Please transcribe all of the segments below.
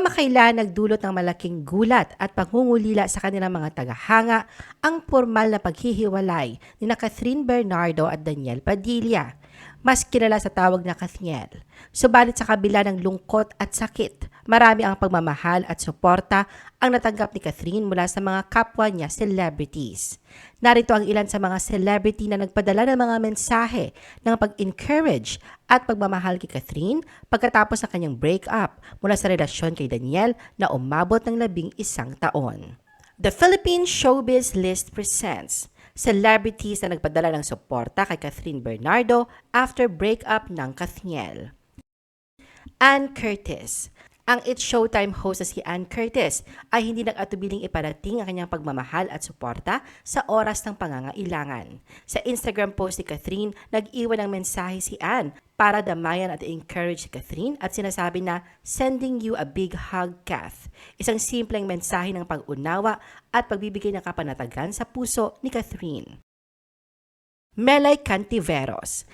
Kamakailan nagdulot ng malaking gulat at pangungulila sa kanilang mga tagahanga ang formal na paghihiwalay ni na Catherine Bernardo at Daniel Padilla. Mas kilala sa tawag na Kathniel. Subalit sa kabila ng lungkot at sakit, marami ang pagmamahal at suporta ang natanggap ni Catherine mula sa mga kapwa niya celebrities. Narito ang ilan sa mga celebrity na nagpadala ng mga mensahe ng pag-encourage at pagmamahal kay Catherine pagkatapos ng kanyang breakup mula sa relasyon kay Daniel na umabot ng labing isang taon. The Philippine Showbiz List presents celebrities na nagpadala ng suporta kay Catherine Bernardo after breakup ng Kathniel. Ann Curtis. Ang It's Showtime host na si Ann Curtis ay hindi nag-atubiling iparating ang kanyang pagmamahal at suporta sa oras ng pangangailangan. Sa Instagram post ni Catherine, nag-iwan ng mensahe si Ann para damayan at encourage si Catherine at sinasabi na, Sending you a big hug, Kath. Isang simpleng mensahe ng pag-unawa at pagbibigay ng kapanatagan sa puso ni Catherine. Melay Cantiveros.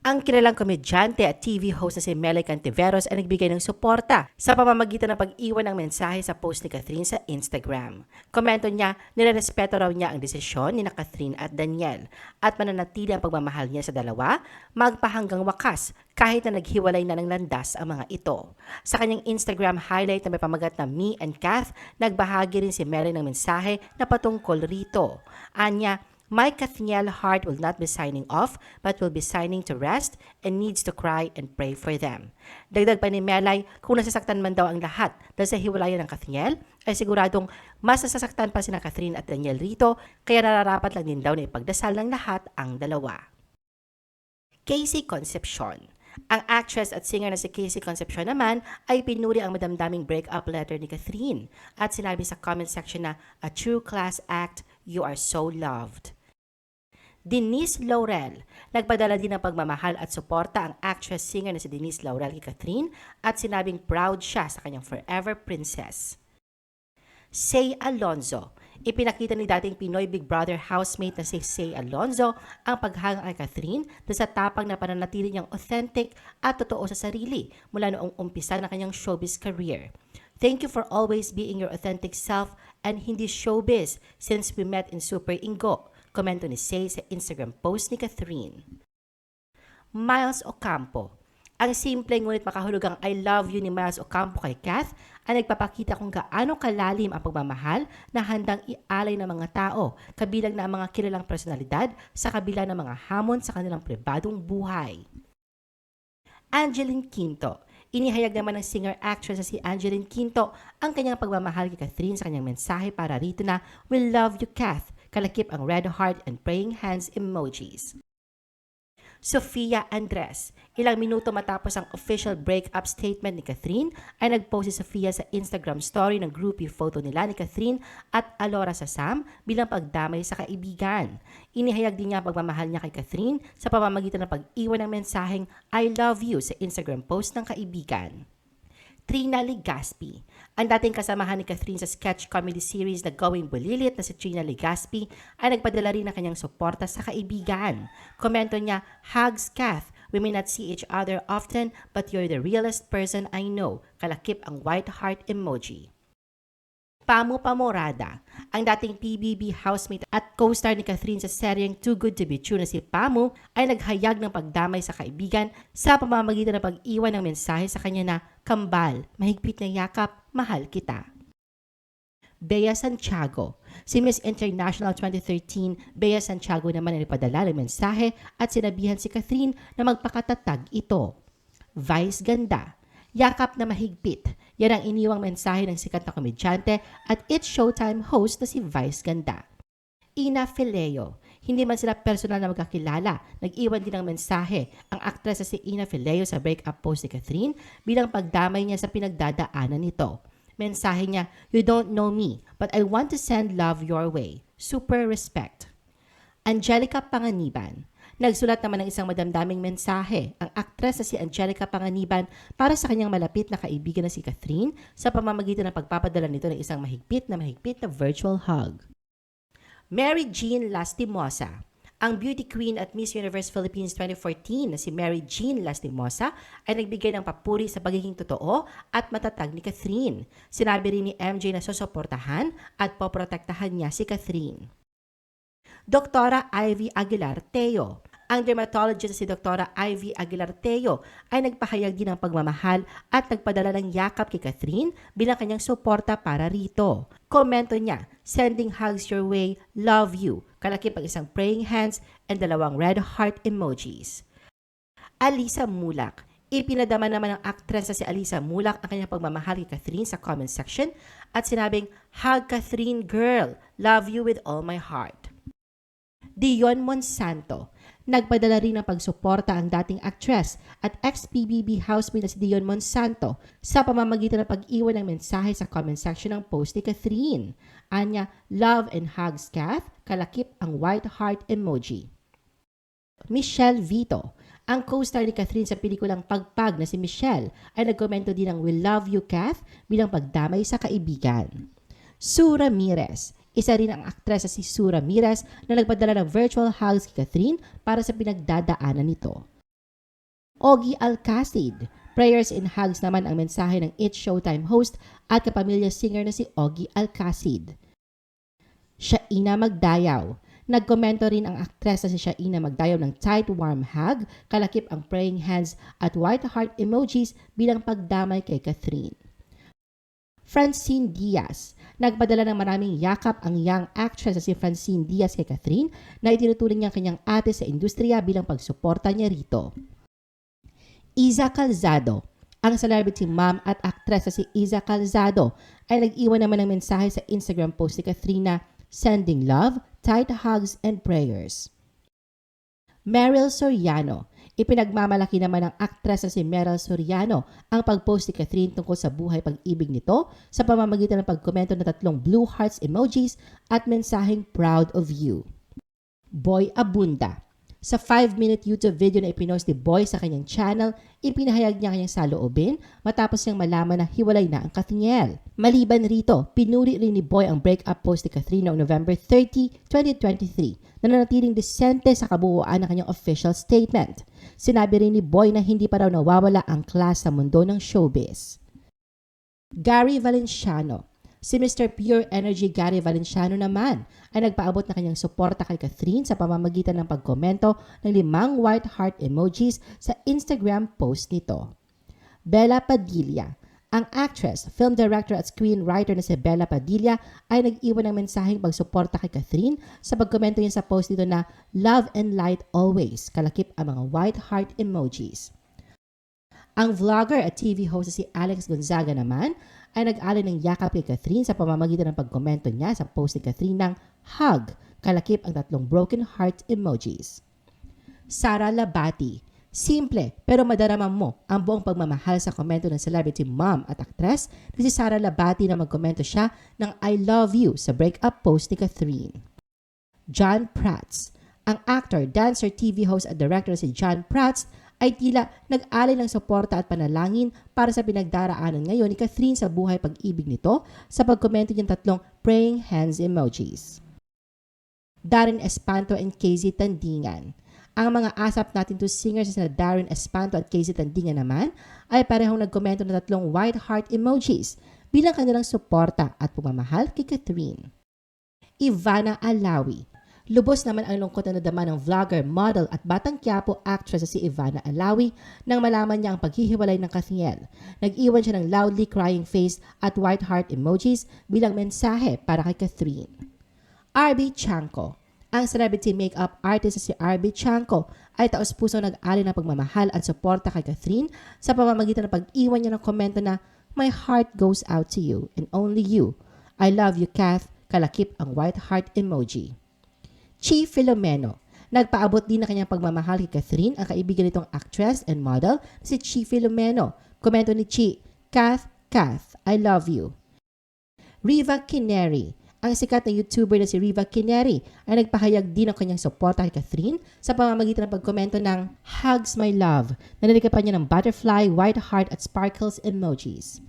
Ang kilalang komedyante at TV host na si Melay Cantiveros ay nagbigay ng suporta sa pamamagitan ng pag-iwan ng mensahe sa post ni Catherine sa Instagram. Komento niya, nilarespeto raw niya ang desisyon ni na Catherine at Daniel at mananatili ang pagmamahal niya sa dalawa magpahanggang wakas kahit na naghiwalay na ng landas ang mga ito. Sa kanyang Instagram highlight na may pamagat na Me and Kath, nagbahagi rin si Melay ng mensahe na patungkol rito. Anya, My Kathniel heart will not be signing off, but will be signing to rest and needs to cry and pray for them. Dagdag pa ni Melay, kung nasasaktan man daw ang lahat dahil sa hiwalayan ng Kathniel, ay siguradong mas nasasaktan pa sina Catherine at Daniel rito, kaya nararapat lang din daw na ipagdasal ng lahat ang dalawa. Casey Concepcion ang actress at singer na si Casey Concepcion naman ay pinuri ang madamdaming breakup letter ni Catherine at sinabi sa comment section na a true class act, you are so loved. Denise Laurel. Nagpadala din ng pagmamahal at suporta ang actress-singer na si Denise Laurel kay Catherine at sinabing proud siya sa kanyang forever princess. Say Alonzo. Ipinakita ni dating Pinoy Big Brother housemate na si Say Alonzo ang paghanga kay Catherine dahil sa tapang na pananatili niyang authentic at totoo sa sarili mula noong umpisa ng kanyang showbiz career. Thank you for always being your authentic self and hindi showbiz since we met in Super Ingo. Komento ni Say sa Instagram post ni Catherine. Miles Ocampo. Ang simple ngunit makahulugang I love you ni Miles Ocampo kay Kath ay nagpapakita kung gaano kalalim ang pagmamahal na handang ialay ng mga tao, kabilang na ang mga kilalang personalidad sa kabila ng mga hamon sa kanilang pribadong buhay. Angeline Quinto. Inihayag naman ng singer-actress na si Angeline Quinto ang kanyang pagmamahal kay Catherine sa kanyang mensahe para rito na We love you, Kath. Kalakip ang red heart and praying hands emojis. Sofia Andres. Ilang minuto matapos ang official breakup statement ni Catherine, ay nagpost si Sofia sa Instagram story ng groupie photo nila ni Catherine at Alora sa Sam bilang pagdamay sa kaibigan. Inihayag din niya ang pagmamahal niya kay Catherine sa pamamagitan ng pag-iwan ng mensaheng I love you sa Instagram post ng kaibigan. Trina Legaspi. Ang dating kasamahan ni Catherine sa sketch comedy series na Going Bulilit na si Trina Legaspi ay nagpadala rin ng kanyang suporta sa kaibigan. Komento niya, Hugs Kath, we may not see each other often but you're the realest person I know. Kalakip ang white heart emoji. Pamu Pamorada, ang dating PBB housemate at co-star ni Catherine sa seryeng Too Good to Be True na si Pamu ay naghayag ng pagdamay sa kaibigan sa pamamagitan ng pag-iwan ng mensahe sa kanya na Kambal, mahigpit na yakap, mahal kita. Bea Santiago. Si Miss International 2013, Bea Santiago naman ay ipadala ng mensahe at sinabihan si Catherine na magpakatatag ito. Vice Ganda. Yakap na mahigpit. Yan ang iniwang mensahe ng sikat na komedyante at It's Showtime host na si Vice Ganda. Ina Fileo. Hindi man sila personal na magkakilala. Nag-iwan din ng mensahe ang aktres na si Ina Fileo sa breakup post ni Catherine bilang pagdamay niya sa pinagdadaanan nito. Mensahe niya, You don't know me, but I want to send love your way. Super respect. Angelica Panganiban. Nagsulat naman ng isang madamdaming mensahe ang aktres na si Angelica Panganiban para sa kanyang malapit na kaibigan na si Catherine sa pamamagitan ng pagpapadala nito ng isang mahigpit na mahigpit na virtual hug. Mary Jean Lastimosa. Ang beauty queen at Miss Universe Philippines 2014 na si Mary Jean Lastimosa ay nagbigay ng papuri sa pagiging totoo at matatag ni Catherine. Sinabi rin ni MJ na susuportahan at poprotektahan niya si Catherine. Doktora Ivy Aguilar Teo. Ang dermatologist si Doktora Ivy Aguilar Teo ay nagpahayag din ng pagmamahal at nagpadala ng yakap kay Catherine bilang kanyang suporta para rito. Komento niya, sending hugs your way, love you, kalakip ang isang praying hands and dalawang red heart emojis. Alisa Mulak. Ipinadama naman ng aktres na si Alisa Mulak ang kanyang pagmamahal kay Catherine sa comment section at sinabing, Hug Catherine girl, love you with all my heart. Dion Monsanto. Nagpadala rin ng pagsuporta ang dating actress at ex-PBB housemate na si Dion Monsanto sa pamamagitan ng pag-iwan ng mensahe sa comment section ng post ni Catherine. Anya, love and hugs Kath, kalakip ang white heart emoji. Michelle Vito. Ang co-star ni Catherine sa pelikulang Pagpag na si Michelle ay nagkomento din ng We Love You Kath bilang pagdamay sa kaibigan. Sue Ramirez. Isa rin ang aktres na si Sue Ramirez na nagpadala ng virtual hugs kay Catherine para sa pinagdadaanan nito. Ogie Alcacid. Prayers and hugs naman ang mensahe ng It's Showtime host at kapamilya singer na si Ogie Alcacid. Shaina Magdayaw. Nagkomento rin ang aktres na si Shaina Magdayaw ng tight warm hug, kalakip ang praying hands at white heart emojis bilang pagdamay kay Catherine. Francine Diaz. Nagpadala ng maraming yakap ang young actress na si Francine Diaz kay Catherine na itinuturing niya kanyang ate sa industriya bilang pagsuporta niya rito. Iza Calzado. Ang celebrity mom at actress na si Iza Calzado ay nag-iwan naman ng mensahe sa Instagram post ni Catherine na sending love, tight hugs, and prayers. Meryl Soriano. Ipinagmamalaki naman ng aktres na si Meryl Soriano ang pag-post ni Catherine tungkol sa buhay pag-ibig nito sa pamamagitan ng pagkomento ng tatlong blue hearts emojis at mensaheng proud of you. Boy Abunda. Sa 5-minute YouTube video na ipinost ni Boy sa kanyang channel, ipinahayag niya kanyang saloobin matapos niyang malaman na hiwalay na ang Kathniel. Maliban rito, pinuri rin ni Boy ang breakup post ni Catherine noong November 30, 2023 na nanatiling disente sa kabuuan ng kanyang official statement. Sinabi rin ni Boy na hindi pa raw nawawala ang class sa mundo ng showbiz. Gary Valenciano Si Mr. Pure Energy Gary Valenciano naman ay nagpaabot na kanyang suporta kay Catherine sa pamamagitan ng pagkomento ng limang white heart emojis sa Instagram post nito. Bella Padilla ang actress, film director at screenwriter na si Bella Padilla ay nag-iwan ng mensaheng pagsuporta kay Catherine sa pagkomento niya sa post nito na Love and Light Always, kalakip ang mga white heart emojis. Ang vlogger at TV host si Alex Gonzaga naman ay nag-alay ng yakap kay Catherine sa pamamagitan ng pagkomento niya sa post ni Catherine ng hug, kalakip ang tatlong broken heart emojis. Sara Labati. Simple pero madarama mo ang buong pagmamahal sa komento ng celebrity mom at actress na si Sara Labati na magkomento siya ng I love you sa breakup post ni Catherine. John Prats. Ang actor, dancer, TV host at director si John Prats ay tila nag-alay ng suporta at panalangin para sa pinagdaraanan ngayon ni Catherine sa buhay pag-ibig nito sa pagkomento niyang tatlong praying hands emojis. Darren Espanto and Casey Tandingan. Ang mga asap natin to singers na Darren Espanto at Casey Tandingan naman ay parehong nagkomento ng tatlong white heart emojis bilang kanilang suporta at pumamahal kay Catherine. Ivana Alawi. Lubos naman ang lungkot na nadama ng vlogger, model at batang Quiapo actress si Ivana Alawi nang malaman niya ang paghihiwalay ng Kathniel. Nag-iwan siya ng loudly crying face at white heart emojis bilang mensahe para kay Catherine. RB Chanko ang celebrity makeup artist si RB Chanko ay taos-puso nag-alin ng pagmamahal at suporta kay Catherine sa pamamagitan ng pag-iwan niya ng komento na My heart goes out to you and only you. I love you, Kath. Kalakip ang white heart emoji. Chi Filomeno. Nagpaabot din na kanyang pagmamahal kay Catherine ang kaibigan nitong actress and model si Chi Filomeno. Komento ni Chi, Kath, Kath, I love you. Riva Kineri. Ang sikat na YouTuber na si Riva Kineri ay nagpahayag din ng kanyang suporta kay Catherine sa pamamagitan ng pagkomento ng Hugs My Love na nilikapan niya ng butterfly, white heart at sparkles emojis.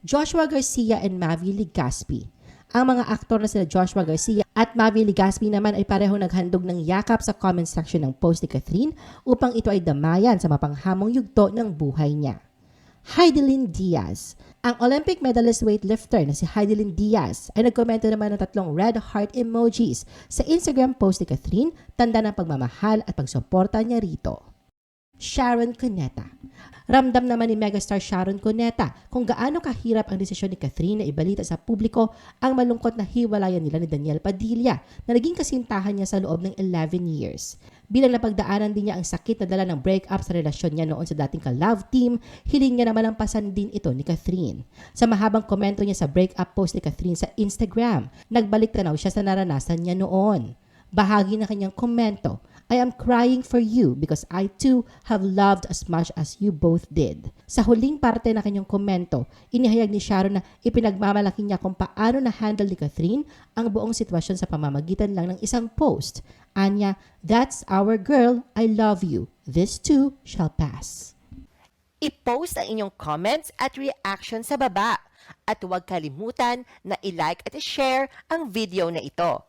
Joshua Garcia and Mavi Ligaspi. Ang mga aktor na sila Joshua Garcia At Mavi Ligaspi naman ay pareho naghandog ng yakap sa comment section ng post ni Catherine upang ito ay damayan sa mapanghamong yugto ng buhay niya. Heidelin Diaz. Ang Olympic medalist weightlifter na si Heidelin Diaz ay nagkomento naman ng tatlong red heart emojis sa Instagram post ni Catherine, tanda ng pagmamahal at pagsuporta niya rito. Sharon Cuneta. Ramdam naman ni megastar Sharon Cuneta kung gaano kahirap ang desisyon ni Catherine na ibalita sa publiko ang malungkot na hiwalayan nila ni Daniel Padilla na naging kasintahan niya sa loob ng 11 years. Bilang napagdaanan din niya ang sakit na dala ng breakup sa relasyon niya noon sa dating ka-love team, hiling niya naman ang pasan din ito ni Catherine. Sa mahabang komento niya sa breakup post ni Catherine sa Instagram, nagbalik tanaw siya sa naranasan niya noon. Bahagi na kanyang komento, I am crying for you because I too have loved as much as you both did. Sa huling parte na kanyang komento, inihayag ni Sharon na ipinagmamalaki niya kung paano na-handle ni Catherine ang buong sitwasyon sa pamamagitan lang ng isang post. Anya, that's our girl, I love you. This too shall pass. I-post ang inyong comments at reaction sa baba. At huwag kalimutan na i-like at i-share ang video na ito.